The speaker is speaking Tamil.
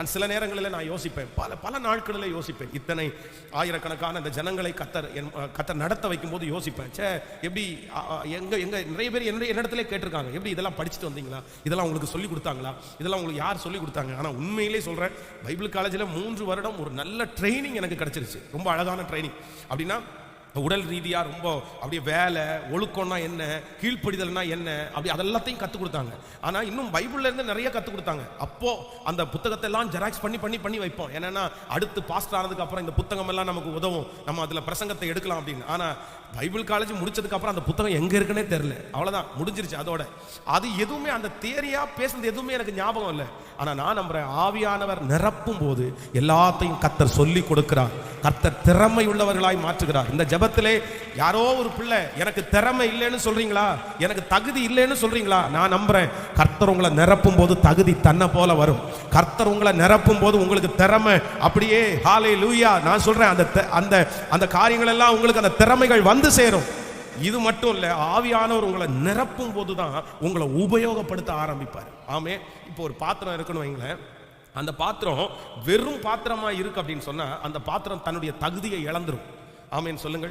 நான் சில நேரங்களில் நான் யோசிப்பேன். பல பல நாட்களில் யோசிப்பேன். இத்தனை ஆயிரக்கணக்கான இந்த ஜனங்களை கத்தர் என் கத்தர் நடத்த வைக்கும்போது யோசிப்பேன். சே எப்படி எங்கே எங்கே நிறைய பேர் என்ன என்னிடத்துல கேட்டிருக்காங்க. எப்படி இதெல்லாம் படிச்சுட்டு வந்தீங்களா? இதெல்லாம் உங்களுக்கு சொல்லி கொடுத்தாங்களா? இதெல்லாம் உங்களுக்கு யார் சொல்லி கொடுத்தாங்க? ஆனால் உண்மையிலே சொல்கிறேன் பைபிள் காலேஜில் மூன்று வருடம் ஒரு நல்ல ட்ரைனிங் எனக்கு கிடச்சிருச்சு. ரொம்ப அழகான ட்ரைனிங். அப்படின்னா உடல் ரீதியாக ரொம்ப அப்படியே வேலை ஒழுக்கம்னா என்ன கீழ்ப்படிதல்னா என்ன அப்படி அதெல்லாத்தையும் கற்றுக் கொடுத்தாங்க. ஆனால் இன்னும் பைபிள்லேருந்து நிறைய கற்றுக் கொடுத்தாங்க. அப்போது அந்த புத்தகத்தை எல்லாம் ஜெராக்ஸ் பண்ணி பண்ணி பண்ணி வைப்போம். என்னென்னா அடுத்து பாஸ்டர் ஆனதுக்கு அப்புறம் இந்த புத்தகம் எல்லாம் நமக்கு உதவும். நம்ம அதில் பிரசங்கத்தை எடுக்கலாம் அப்படின்னு. ஆனால் பைபிள் காலேஜ் முடிச்சதுக்கு அப்புறம் அந்த புத்தகம் எங்கே இருக்குன்னே தெரில அவ்வளோதான் முடிஞ்சிருச்சு அதோட. அது எதுவுமே அந்த தேரியா பேசுனது எதுவுமே எனக்கு ஞாபகம் இல்லை. ஆனால் நான் நம்புகிறேன் ஆவியானவர் நிரப்பும் போது எல்லாத்தையும் கத்தர் சொல்லி கொடுக்கிறார். கர்த்தர் திறமை உள்ளவர்களாய் மாற்றுகிறார். இந்த ஜபத்திலே யாரோ ஒரு பிள்ளை எனக்கு திறமை இல்லைன்னு சொல்றீங்களா? எனக்கு தகுதி இல்லைன்னு சொல்றீங்களா? நான் நம்புறேன். கர்த்தர் உங்களை நிரப்பும் போது தகுதி தன்னை போல வரும். கர்த்தர் உங்களை நிரப்பும் போது உங்களுக்கு திறமை. அப்படியே ஹாலே லூயா நான் சொல்றேன் அந்த அந்த அந்த காரியங்கள் எல்லாம் உங்களுக்கு அந்த திறமைகள் வந்து சேரும். இது மட்டும் இல்லை ஆவியானவர் உங்களை நிரப்பும் போது தான் உங்களை உபயோகப்படுத்த ஆரம்பிப்பார். ஆமே இப்போ ஒரு பாத்திரம் இருக்குன்னு வைங்களேன். அந்த பாத்திரம் வெறும் பாத்திரமா இருக்கு அப்படின்னு சொன்னா அந்த பாத்திரம் தன்னுடைய தகுதியை இழந்துரும். ஆமேன்னு சொல்லுங்கள்.